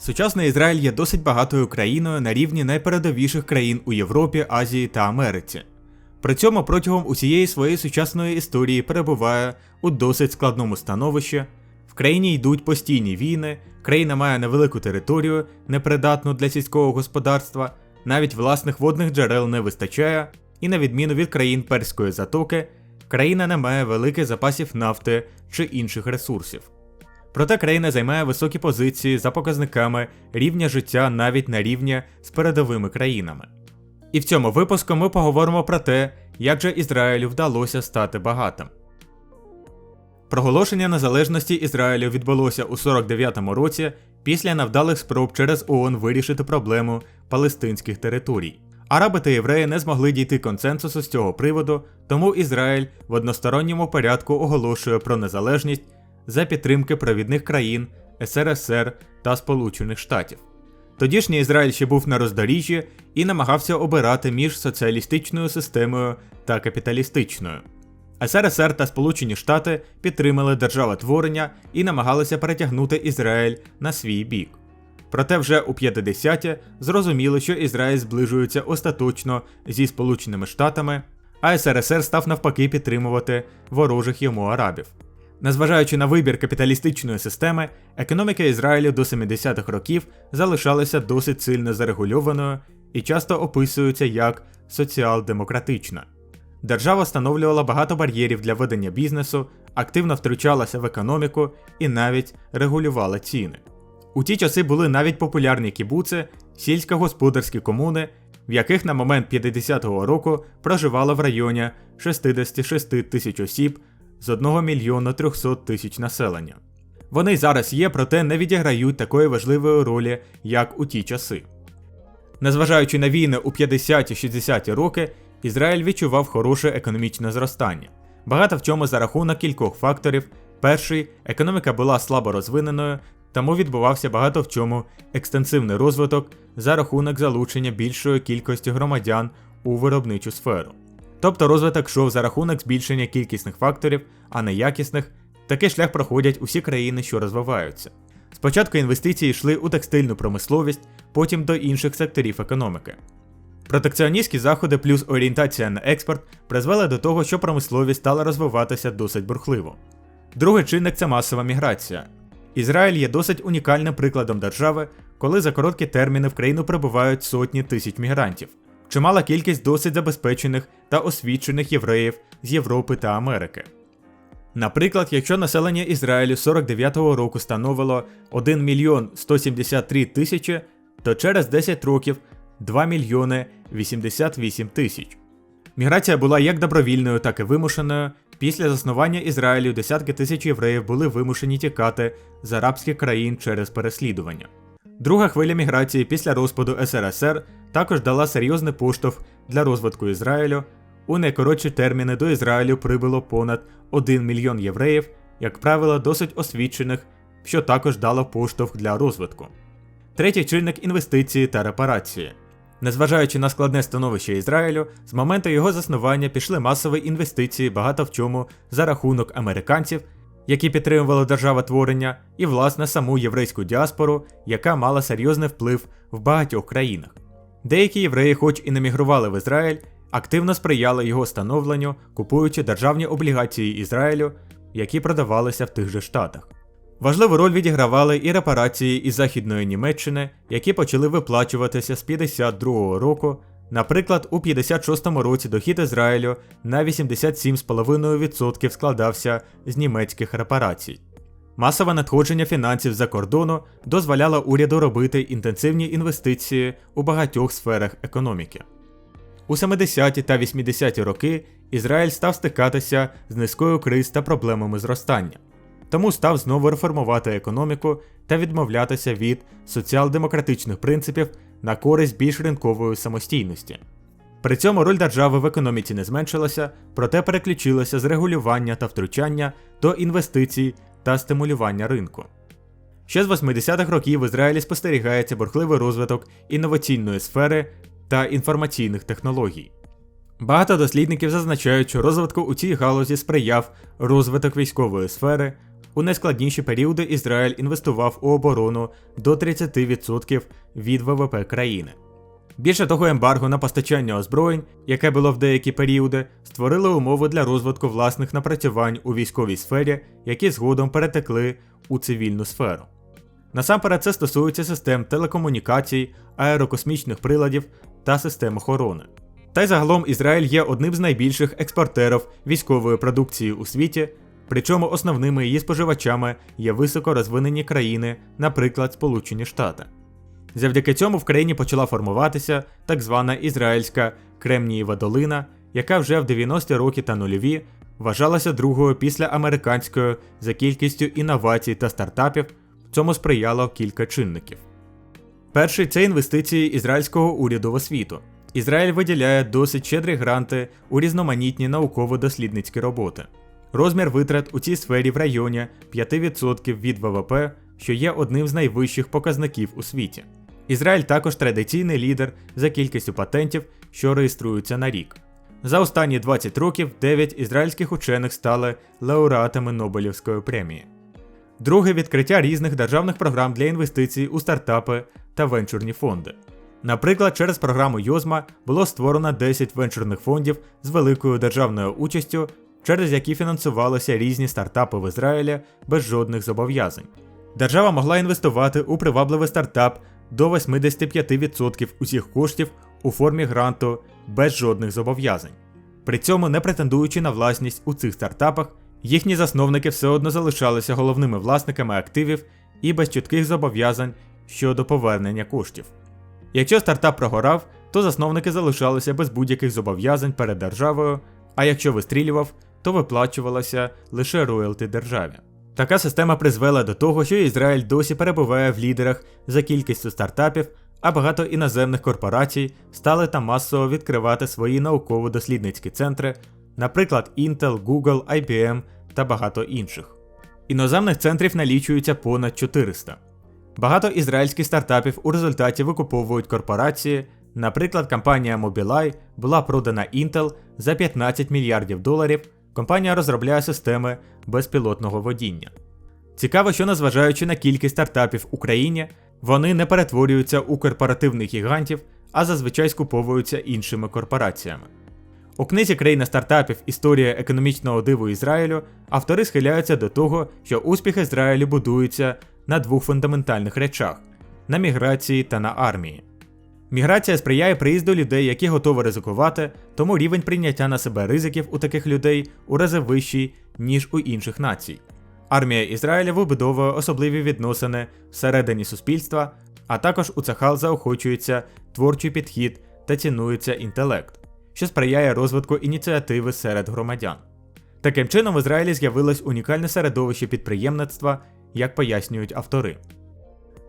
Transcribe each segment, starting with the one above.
Сучасний Ізраїль є досить багатою країною на рівні найпередовіших країн у Європі, Азії та Америці. При цьому протягом усієї своєї сучасної історії перебуває у досить складному становищі. В країні йдуть постійні війни, країна має невелику територію, непридатну для сільського господарства, навіть власних водних джерел не вистачає, і на відміну від країн Перської затоки, країна не має великих запасів нафти чи інших ресурсів. Проте країна займає високі позиції за показниками рівня життя навіть на рівні з передовими країнами. І в цьому випуску ми поговоримо про те, як же Ізраїлю вдалося стати багатим. Проголошення незалежності Ізраїлю відбулося у 49-му році після невдалих спроб через ООН вирішити проблему палестинських територій. Араби та євреї не змогли дійти консенсусу з цього приводу, тому Ізраїль в односторонньому порядку оголошує про незалежність за підтримки провідних країн СРСР та Сполучених Штатів. Тодішній Ізраїль ще був на роздоріжжі і намагався обирати між соціалістичною системою та капіталістичною. СРСР та Сполучені Штати підтримали державотворення і намагалися перетягнути Ізраїль на свій бік. Проте вже у 50-ті зрозуміло, що Ізраїль зближується остаточно зі Сполученими Штатами, а СРСР став навпаки підтримувати ворожих йому арабів. Незважаючи на вибір капіталістичної системи, економіка Ізраїлю до 70-х років залишалася досить сильно зарегульованою і часто описується як соціал-демократична. Держава встановлювала багато бар'єрів для ведення бізнесу, активно втручалася в економіку і навіть регулювала ціни. У ті часи були навіть популярні кібуци, сільськогосподарські комуни, в яких на момент 50-го року проживало в районі 66 тисяч осіб з 1 мільйона 300 тисяч населення. Вони зараз є, проте не відіграють такої важливої ролі, як у ті часи. Незважаючи на війни у 50-60 роки, Ізраїль відчував хороше економічне зростання. Багато в чому за рахунок кількох факторів. Перший економіка була слабо розвиненою, тому відбувався багато в чому екстенсивний розвиток за рахунок залучення більшої кількості громадян у виробничу сферу. Тобто розвиток йшов за рахунок збільшення кількісних факторів, а не якісних. Такий шлях проходять усі країни, що розвиваються. Спочатку інвестиції йшли у текстильну промисловість, потім до інших секторів економіки. Протекціоністські заходи плюс орієнтація на експорт призвели до того, що промисловість стала розвиватися досить бурхливо. Другий чинник це масова міграція. Ізраїль є досить унікальним прикладом держави, коли за короткі терміни в країну прибувають сотні тисяч мігрантів, чимала кількість досить забезпечених та освічених євреїв з Європи та Америки. Наприклад, якщо населення Ізраїлю 49-го року становило 1 мільйон 173 тисячі, то через 10 років 2 мільйони 88 тисяч. Міграція була як добровільною, так і вимушеною. Після заснування Ізраїлю десятки тисяч євреїв були вимушені тікати з арабських країн через переслідування. Друга хвиля міграції після розпаду СРСР також дала серйозний поштовх для розвитку Ізраїлю. У найкоротші терміни до Ізраїлю прибуло понад 1 мільйон євреїв, як правило, досить освічених, що також дало поштовх для розвитку. Третій чинник інвестиції та репарації. Незважаючи на складне становище Ізраїлю, з моменту його заснування пішли масові інвестиції багато в чому за рахунок американців, які підтримували державотворення, і власне саму єврейську діаспору, яка мала серйозний вплив в багатьох країнах. Деякі євреї, хоч і не мігрували в Ізраїль, активно сприяли його становленню, купуючи державні облігації Ізраїлю, які продавалися в тих же штатах. Важливу роль відігравали і репарації із Західної Німеччини, які почали виплачуватися з 52-го року. Наприклад, у 56-му році дохід Ізраїлю на 87,5% складався з німецьких репарацій. Масове надходження фінансів за кордону дозволяло уряду робити інтенсивні інвестиції у багатьох сферах економіки. У 70-ті та 80-ті роки Ізраїль став стикатися з низькою криз та проблемами зростання тому став знову реформувати економіку та відмовлятися від соціал-демократичних принципів на користь більш ринкової самостійності. При цьому роль держави в економіці не зменшилася, проте переключилася з регулювання та втручання до інвестицій та стимулювання ринку. Ще з 80-х років в Ізраїлі спостерігається бурхливий розвиток інноваційної сфери та інформаційних технологій. Багато дослідників зазначають, що розвитку у цій галузі сприяв розвиток військової сфери, У найскладніші періоди Ізраїль інвестував у оборону до 30% від ВВП країни. Більше того, ембарго на постачання озброєнь, яке було в деякі періоди, створило умови для розвитку власних напрацювань у військовій сфері, які згодом перетекли у цивільну сферу. Насамперед це стосується систем телекомунікацій, аерокосмічних приладів та систем охорони. Та й загалом Ізраїль є одним з найбільших експортерів військової продукції у світі, причому основними її споживачами є високо розвинені країни, наприклад, Сполучені Штати. Завдяки цьому в країні почала формуватися так звана ізраїльська Кремнієва долина, яка вже в 90-ті роки та нульові вважалася другою після американської за кількістю інновацій та стартапів, цьому сприяло кілька чинників. Перший це інвестиції ізраїльського уряду в освіту. Ізраїль виділяє досить щедрі гранти у різноманітні науково-дослідницькі роботи. Розмір витрат у цій сфері в районі 5% від ВВП, що є одним з найвищих показників у світі. Ізраїль також традиційний лідер за кількістю патентів, що реєструються на рік. За останні 20 років 9 ізраїльських учених стали лауреатами Нобелівської премії. Друге відкриття різних державних програм для інвестицій у стартапи та венчурні фонди. Наприклад, через програму Йозма було створено 10 венчурних фондів з великою державною участю, через які фінансувалися різні стартапи в Ізраїлі без жодних зобов'язань. Держава могла інвестувати у привабливий стартап до 85% усіх коштів у формі гранту без жодних зобов'язань. При цьому, не претендуючи на власність у цих стартапах, їхні засновники все одно залишалися головними власниками активів і без чітких зобов'язань щодо повернення коштів. Якщо стартап прогорав, то засновники залишалися без будь-яких зобов'язань перед державою, а якщо вистрілював, то виплачувалося лише роялти державі. Така система призвела до того, що Ізраїль досі перебуває в лідерах за кількістю стартапів, а багато іноземних корпорацій стали там масово відкривати свої науково-дослідницькі центри, наприклад, Intel, Google, IBM та багато інших. Іноземних центрів налічується понад 400. Багато ізраїльських стартапів у результаті викуповують корпорації. Наприклад, компанія Mobileye була продана Intel за 15 мільярдів доларів. Компанія розробляє системи безпілотного водіння. Цікаво, що незважаючи на кількість стартапів в Україні, вони не перетворюються у корпоративних гігантів, а зазвичай скуповуються іншими корпораціями. У книзі Країна стартапів Історія економічного диву Ізраїлю автори схиляються до того, що успіх Ізраїлю будується на двох фундаментальних речах на міграції та на армії. Міграція сприяє приїзду людей, які готові ризикувати, тому рівень прийняття на себе ризиків у таких людей у рази вищий, ніж у інших націй. Армія Ізраїля вибудовує особливі відносини всередині суспільства, а також у цехал заохочується творчий підхід та цінується інтелект, що сприяє розвитку ініціативи серед громадян. Таким чином, в Ізраїлі з'явилось унікальне середовище підприємництва, як пояснюють автори.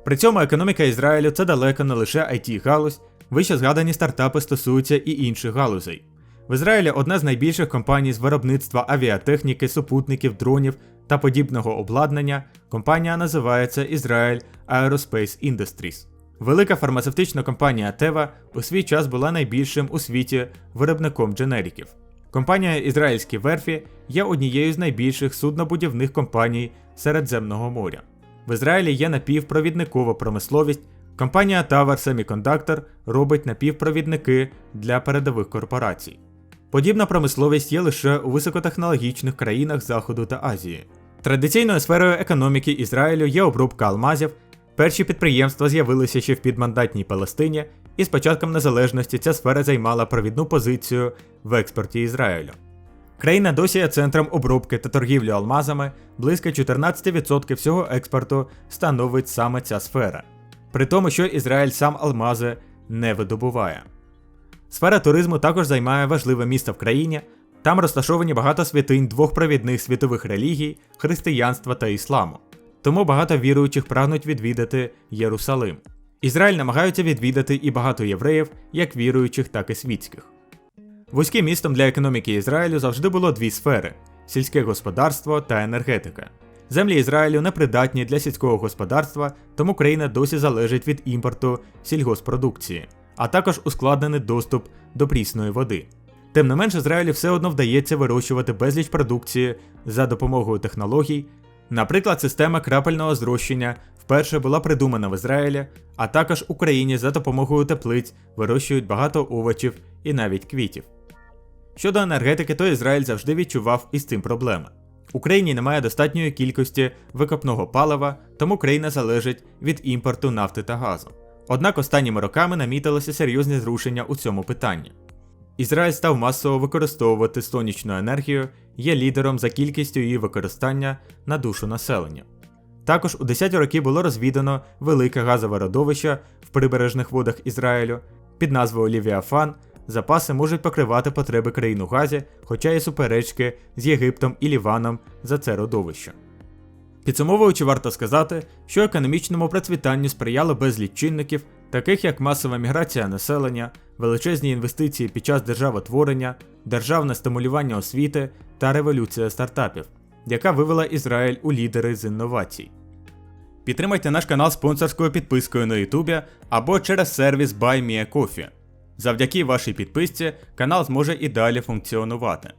При цьому економіка Ізраїлю це далеко не лише it галузь, вище згадані стартапи стосуються і інших галузей. В Ізраїлі одна з найбільших компаній з виробництва авіатехніки, супутників, дронів та подібного обладнання. Компанія називається Israel Aerospace Industries. Велика фармацевтична компанія Teva у свій час була найбільшим у світі виробником дженериків. Компанія Ізраїльські верфі є однією з найбільших суднобудівних компаній Середземного моря. В Ізраїлі є напівпровідникова промисловість. Компанія Tower Semiconductor робить напівпровідники для передових корпорацій. Подібна промисловість є лише у високотехнологічних країнах Заходу та Азії. Традиційною сферою економіки Ізраїлю є обробка алмазів. Перші підприємства з'явилися ще в підмандатній Палестині, і з початком незалежності ця сфера займала провідну позицію в експорті Ізраїлю. Країна досі є центром обробки та торгівлі алмазами, близько 14% всього експорту становить саме ця сфера, при тому, що Ізраїль сам алмази не видобуває. Сфера туризму також займає важливе місце в країні, там розташовані багато святинь двох провідних світових релігій християнства та ісламу. Тому багато віруючих прагнуть відвідати Єрусалим. Ізраїль намагаються відвідати і багато євреїв, як віруючих, так і світських. Вузьким містом для економіки Ізраїлю завжди було дві сфери сільське господарство та енергетика. Землі Ізраїлю непридатні для сільського господарства, тому країна досі залежить від імпорту сільгоспродукції, а також ускладнений доступ до прісної води. Тим не менш, Ізраїлю все одно вдається вирощувати безліч продукції за допомогою технологій, Наприклад, система крапельного зрощення вперше була придумана в Ізраїлі, а також Україні за допомогою теплиць вирощують багато овочів і навіть квітів. Щодо енергетики, то Ізраїль завжди відчував із цим проблеми. Україні немає достатньої кількості викопного палива, тому країна залежить від імпорту нафти та газу. Однак останніми роками намітилися серйозні зрушення у цьому питанні. Ізраїль став масово використовувати сонячну енергію, є лідером за кількістю її використання на душу населення. Також у 10 роки було розвідано велике газове родовище в прибережних водах Ізраїлю під назвою Лівіафан. Запаси можуть покривати потреби країн у газі, хоча є суперечки з Єгиптом і Ліваном за це родовище. Підсумовуючи, варто сказати, що економічному процвітанню сприяло безліч чинників, таких як масова міграція населення, величезні інвестиції під час державотворення, державне стимулювання освіти та революція стартапів, яка вивела Ізраїль у лідери з інновацій. Підтримайте наш канал спонсорською підпискою на Ютубі або через сервіс BuyMeACoffee. Завдяки вашій підписці канал зможе і далі функціонувати.